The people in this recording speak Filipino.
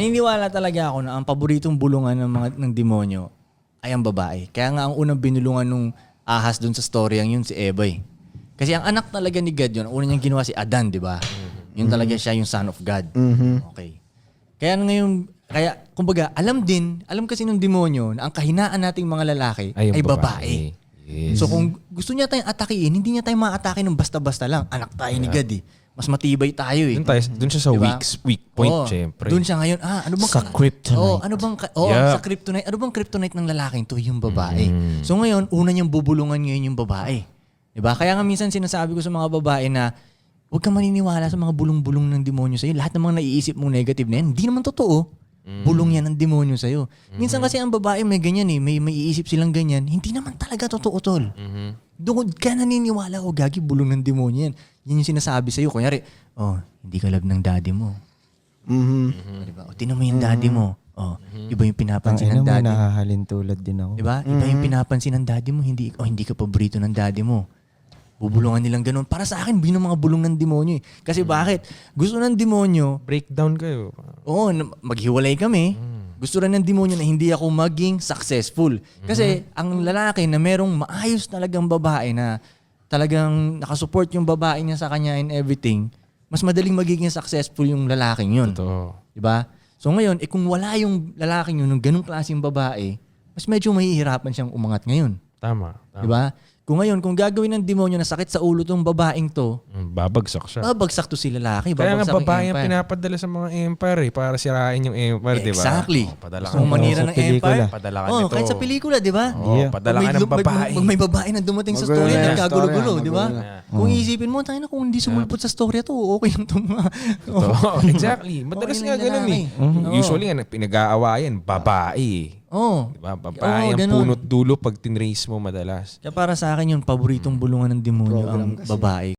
Naniniwala talaga ako na ang paboritong bulungan ng mga ng demonyo ay ang babae. Kaya nga ang unang binulungan nung ahas dun sa story ang yun si Eva eh. Kasi ang anak talaga ni God yun, ang una niyang ginawa si Adan, di ba? Yun talaga siya yung son of God. Okay. Kaya ngayon, kaya kumbaga, alam din, alam kasi ng demonyo na ang kahinaan nating mga lalaki ay, Ay, yung babae. Yes. So kung gusto niya tayong atakiin, hindi niya tayo maatake ng basta-basta lang. Anak tayo ni God eh. Mas matibay tayo eh. Doon, tayo, doon siya sa Diba? weak, weak point, Oo. syempre. Doon siya ngayon. Ah, ano bang Sa kryptonite. Oh, ano bang oh, Yeah. sa kryptonite. Ano bang kryptonite ng lalaking to? Yung babae. Mm. So ngayon, una niyang bubulungan ngayon yung babae. 'Di ba? Kaya nga minsan sinasabi ko sa mga babae na huwag kang maniniwala sa mga bulong-bulong ng demonyo sa'yo. Lahat ng mga naiisip mong negative na yan, hindi naman totoo. Mm. Bulong yan ng demonyo sa'yo. Minsan Mm-hmm. kasi ang babae may ganyan eh, may may iisip silang ganyan. Hindi naman talaga totoo tol. Mm-hmm. Doon ka naniniwala ko, gagi, bulong ng demonyo yan. Yan yung sinasabi sa'yo. Kunyari, oh, hindi ka love ng daddy mo. Mhm. O, diba? O, tinan mo yung daddy mo. O, iba yung pinapansin ina ng mo, daddy. nahahalin tulad din ako. Diba? Iba yung pinapansin ng daddy mo. Hindi, o, hindi ka paborito ng daddy mo. Bubulungan nilang ganun. Para sa akin, yun ang mga bulong ng demonyo eh. Kasi bakit? Gusto ng demonyo, Breakdown kayo. oo, na- maghiwalay kami. Gusto rin ng demonyo na hindi ako maging successful. Kasi ang lalaki na merong maayos talagang babae na talagang nakasupport yung babae niya sa kanya and everything, mas madaling magiging successful yung lalaking yun. Totoo. Di ba? So ngayon, eh kung wala yung lalaking yun ng ganung klaseng babae, mas medyo mahihirapan siyang umangat ngayon. Tama. Tama. Di ba? Kung ngayon, kung gagawin ng demonyo na sakit sa ulo tong babaeng to, Mm, babagsak siya. babagsak to si lalaki, Kaya nga babagsak yung babae ang empire. pinapadala sa mga empire eh, para sirain yung empire, di ba? Exactly. Oh, padala ka. mong manira Sa ng pelikula. empire? Padala ka oh, nito. kahit sa pelikula, di ba? Oh, Yeah. padala ka may, ng lu- pag- babae. Pag may babae na dumating sa Magulo story, na. nagkagulo-gulo, Storya, di ba? magulo. Kung iisipin mo, tayo na kung hindi sumulpot sa story to, okay lang to mga... Oo, exactly. Madalas Okay nga lang ganun eh. lalaki. Mhm. Usually nga, pinag-aawayan, babae. Oh. Diba? Oo, Babae ang ganun. punot dulo pag tinrace mo madalas. Kaya para sa akin yung paboritong bulungan ng demonyo ang babae.